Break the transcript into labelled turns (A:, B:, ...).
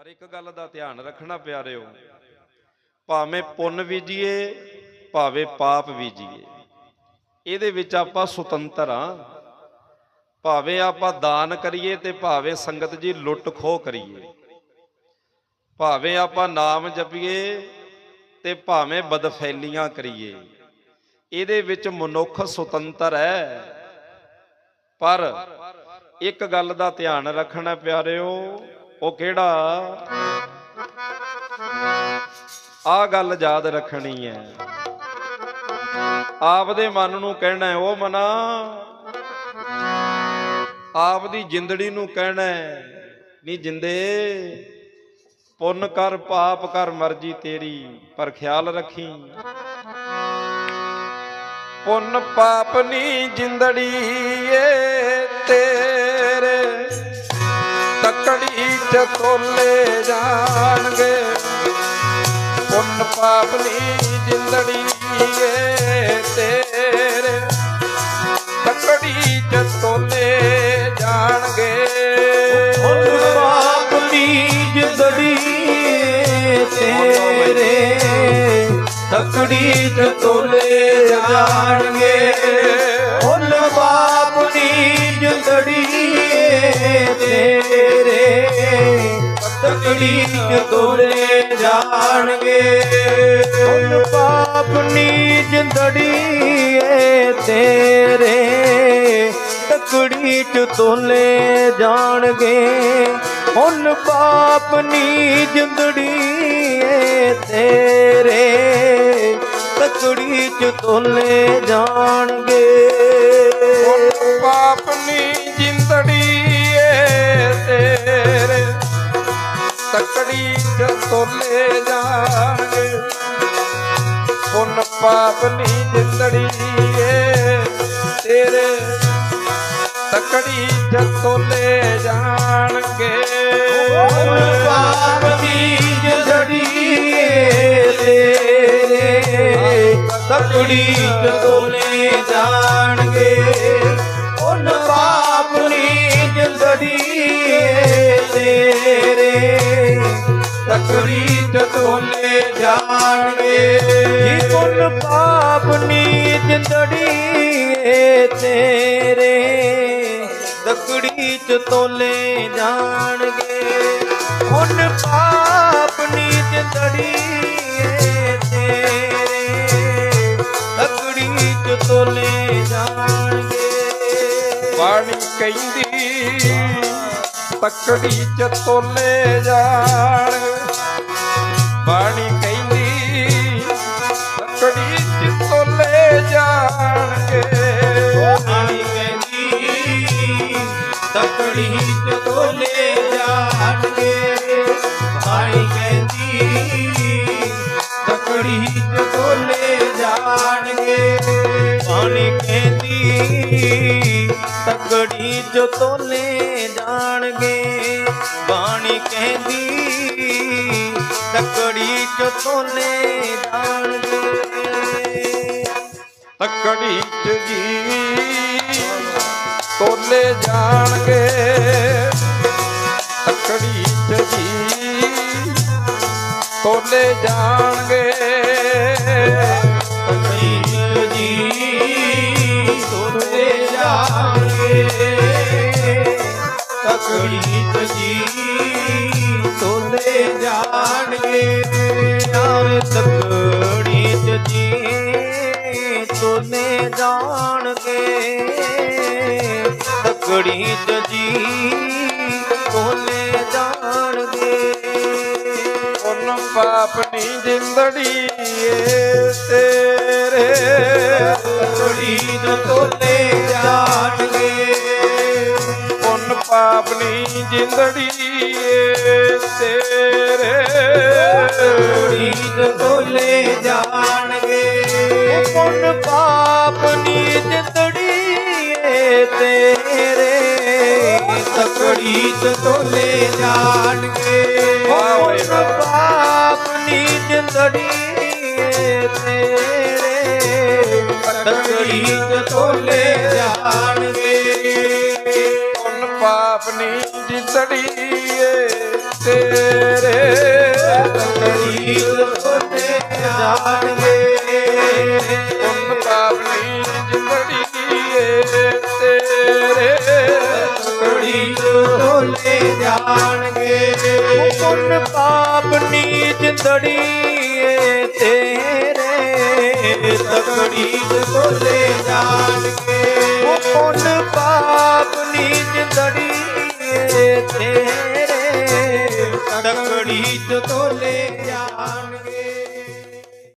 A: ਪਰ ਇੱਕ ਗੱਲ ਦਾ ਧਿਆਨ ਰੱਖਣਾ ਪਿਆਰਿਓ, ਭਾਵੇਂ ਪੁੰਨ ਬੀਜੀਏ, ਭਾਵੇਂ ਪਾਪ ਬੀਜੀਏ, ਇਹਦੇ ਵਿੱਚ ਆਪਾਂ ਸੁਤੰਤਰ ਆ। ਭਾਵੇਂ ਆਪਾਂ ਦਾਨ ਕਰੀਏ ਤੇ ਭਾਵੇਂ ਸੰਗਤ ਜੀ ਲੁੱਟ ਖੋਹ ਕਰੀਏ, ਭਾਵੇਂ ਆਪਾਂ ਨਾਮ ਜਪੀਏ ਤੇ ਭਾਵੇਂ ਬਦਫੈਲੀਆਂ ਕਰੀਏ, ਇਹਦੇ ਵਿੱਚ ਮਨੁੱਖ ਸੁਤੰਤਰ ਹੈ। ਪਰ ਇੱਕ ਗੱਲ ਦਾ ਧਿਆਨ ਰੱਖਣਾ ਪਿਆਰਿਓ ਉਹ ਕਿਹੜਾ? ਆ ਗੱਲ ਯਾਦ ਰੱਖਣੀ ਹੈ ਆਪਦੇ ਮਨ ਨੂੰ ਕਹਿਣਾ ਉਹ ਮਨਾ। ਆਪਦੀ ਜਿੰਦੜੀ ਨੂੰ ਕਹਿਣਾ ਹੈ, ਨੀ ਜਿੰਦੇ ਪੁੰਨ ਕਰ ਪਾਪ ਕਰ ਮਰਜ਼ੀ ਤੇਰੀ ਪਰ ਖਿਆਲ ਰੱਖੀ। ਪੁੰਨ ਪਾਪ ਨੀ ਜਿੰਦੜੀ ਏ ਤੇਰੇ। ਤਕੜੀ ਤੋਲੇ ਜਾਣਗੇ। ਪੁੰਨ ਪਾਪ ਨੀ ਜਿੰਦੜੀ ਏ ਤੇਰੇ। ਤਕੜੀ ਚ ਤੋਲੇ ਜਾਣਗੇ।
B: ਹੁਣ ਪਾਪ ਦੀ ਦੜੀ ਤੇਰੇ। ਤਕੜੀ ਚ ਤੋਲੇ ਜਾਣਗੇ। ਹੁਣ ਪਾਪ ਦੀ ਦੜੀ ਤੇਰੇ। ਤਕੜੀ ਚ ਤੋਲੇ ਜਾਣਗੇ। ਹੁਣ ਪਾਪ ਨੀਜ ਦੜੀ ਤੇਰੇ ਤਕੜੀ ਚ ਤੋਲੇ ਜਾਣਗੇ। ਹੁਣ ਪਾਪ ਨੀ ਜਿੰਦੜੀ ਏ ਤੇਰੇ ਤਕੜੀ ਚ ਤੋਲੇ ਜਾਣਗੇ।
A: ਪਾਪ ਨੀ ਜਿੰਦੜੀ ਤਕੜੀ ਚ ਤੋਲੇ ਜਾਣਗੇ ਪੁੰਨ ਪਾਪ ਨੀ ਜਿੰਦੜੀ ਏ ਤੇਰੇ ਤਕੜੀ ਚ ਤੋਲੇ ਜਾਣਗੇ।
B: ਹੁਣ ਪਾਪ ਚ ਤੋਲੇ ਜਾਣਗੇ। ਜੀ ਪੁੰਨ ਪਾਪ ਨੀ ਜਿੰਦੜੀ ਏ ਤੇਰੇ? ਤਕੜੀ ਚ ਤੋਲੇ ਜਾਣਗੇ। ਹੁਣ ਪਾਪ ਨੀ ਜਿੰਦੜੀ ਤੇਰੇ। ਤਕੜੀ ਚ ਤੋਲੇ ਜਾਣਗੇ।
A: ਬਾਣੀ ਕਹਿੰਦੀ ਤਕੜੀ ਚ ਤੋਲੇ ਜਾਣ ਬਾਣੀ ਕਹਿੰਦੀ ਤਕੜੀ ਚ ਤੋਲੇ ਜਾਣਗੇ।
B: ਆਣੀ ਕਹਿੰਦੀ ਤਕੜੀ ਚ ਤੋਲੇ ਜਾਣਗੇ। ਆਣੀ ਕਹਿੰਦੀ ਤਕੜੀ ਚ ਤੋਲੇ ਜਾਣਗੇ। ਆਣੀ ਕਹਿੰਦੀ ਤਕੜੀ ਚ ਤੋਲੇ ਜਾਣਗੇ। ਬਾਣੀ ਕਹਿੰਦੀ ਤਕੜੀ ਚ ਤੋਲੇ ਜਾਣਗੇ
A: ਤਕੜੀ ਚ ਜੀ ਤੋਲੇ ਜਾਣਗੇ। ਤਕੜੀ ਚ ਜੀ ਤੋਲੇ ਜਾਣਗੇ।
B: ਜਾਣਗੇ ਯਾਰ ਤਕੜੀ ਜੀ। ਤੋਲੇ ਜਾਣਗੇ ਤਕੜੀ ਜੀ। ਤੋਲੇ ਜਾਣਗੇ।
A: ਉਹਨ ਪਾਪ ਨਹੀਂ ਜਿੰਦੜੀ ਏ ਤੇਰੇ।
B: ਤਕੜੀ ਚ
A: ਨਹੀਂ ਜਿੰਦੜੀ ਏ ਤੇਰੇ।
B: ਰੀਤ ਤੋਲੇ ਜਾਣਗੇ। ਪੁੰਨ ਪਾਪ ਨੀਤ ਤੜੀਏ ਤੇਰੇ। ਤਕੜੀ ਚ ਤੋਲੇ ਜਾਣਗੇ। ਪੁੰਨ ਪਾਪ ਨੀਤ ਤੜੀਏ ਤੇਰੇ। ਤਕੜੀ ਤੋਲੇ ਜਾਣਗੇ।
A: ਆਪਣੀ ਪਾਪ ਤੇਰੇ
B: ਤਕੜੀ ਤੋਲੇ ਜਾਣਗੇ।
A: ਪੁੰਨ ਪਾਪ ਨੀਚ ਤੇਰੇ
B: ਤਕੜੀ ਤੋਲੇ ਜਾਣਗੇ।
A: ਪੁੰਨ ਪਾਪ ਨੀਚ ਤੜੀਏ ਤੇਰੇ
B: ਤਕੜੀ ਤੋਲੇ ਜਾਣਗੇ। তোলে